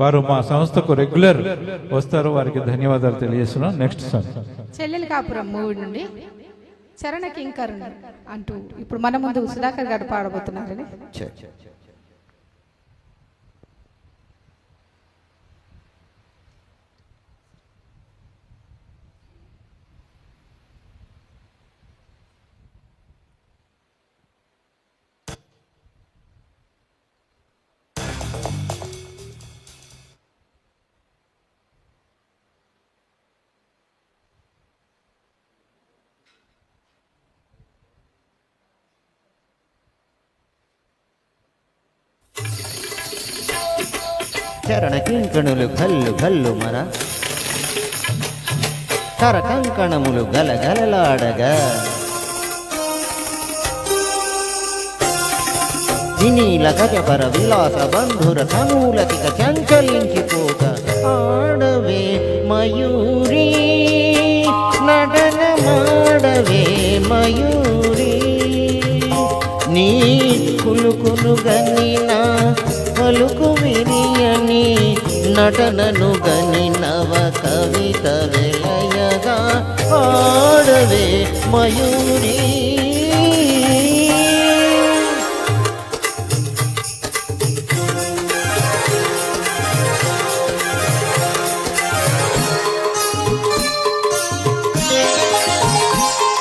వారు మా సంస్థకు రెగ్యులర్ వస్తారు. వారికి ధన్యవాదాలు తెలియజేస్తున్నాం. నెక్స్ట్ సాంగ్ చెల్లెలి కాపురం మూవీ నుండి చరణ కింకర్ అంటూ ఇప్పుడు మన ముందు సుధాకర్ గారు పాడబోతున్నారని. చరణ కింకణులు గల్లు గల్లు మర కర కంకణములు గల గలలాడగా వినీల గజపర విలాస బంధుర తనూలతిక చంచలించిపోక ఆడవే మయూరి నటన మాడవే మయూరి నీ కులుకులు గనిన పలుకు నటనను గని నవ కవిత వెలయగా ఆడవే మయూరి.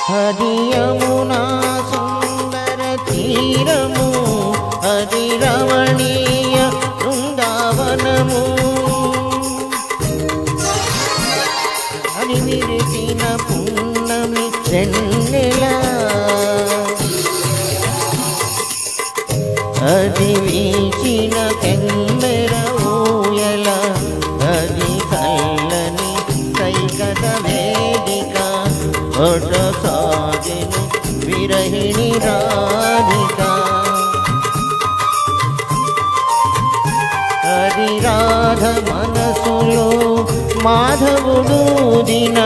హరి యమునా సుందర తీరము హరి రమణీయ బృందావనము. పున్నమి అది వీచిన కెమ్మెర ఊయల అది కల్లని సైకత వేదిక. ఒట సాగెను విరహిణి రాధిక. హరిరాధ మనసులో మాధవుడు దిన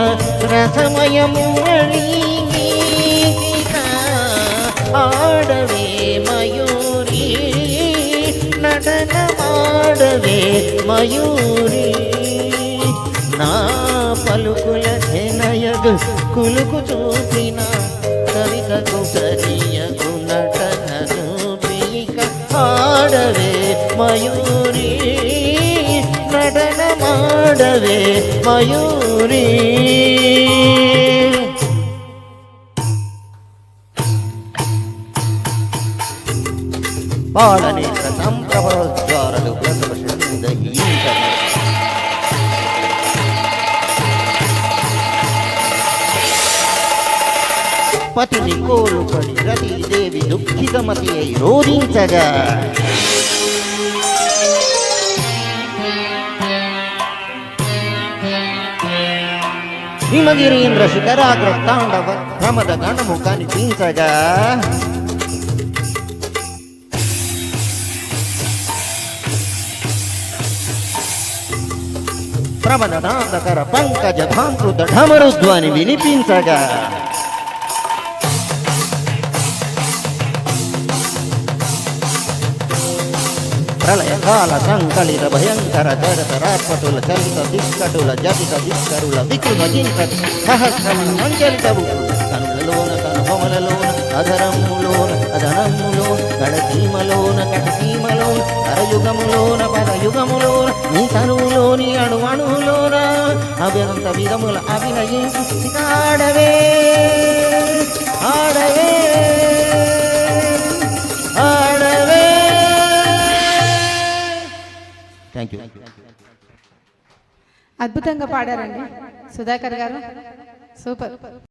రసమయము గీతిక ఆడవే మయూరి. నటనమాడవే మయూరి. నా పలుకుల జనయగు కులుకు చూపిన కవికకు సరియకు నటన చూపిక ఆడవే మయూరి. నటన మాడవే మయూరి. బాలనేత్ర సంప్రభోద్వారలు పతిని కోరుకొని రతీదేవి దుఃఖితమతి అయి రోధించగా. హిమగిరీంద్ర శిఖరాగ్ర తాండవ ప్రమద గణము కనిపించగా ప్రమద నాదకర పంకజ భాంకృత ఢమరుధ్వని వినిపించగా. ప్రళయకాల సంకలిత భయంకర జరతరాత్మతుల చలిత దిక్కటుల జటిత దిక్కరుల దిక్కుల సహస్రమం సహస్రం కనులలోన కనుబొమలలోన అధరములోన అధనములోన కడసీమలోన కటసీమలోన కరయుగములోన పరయుగములోన నీ తనువులోని అణు అణువులోన అభ్యంత విధముల అభినయించి ఆడవే ఆడవే థ్యాంక్ యూ అద్భుతంగా పాడారండి. సుధాకర్ గారు సూపర్.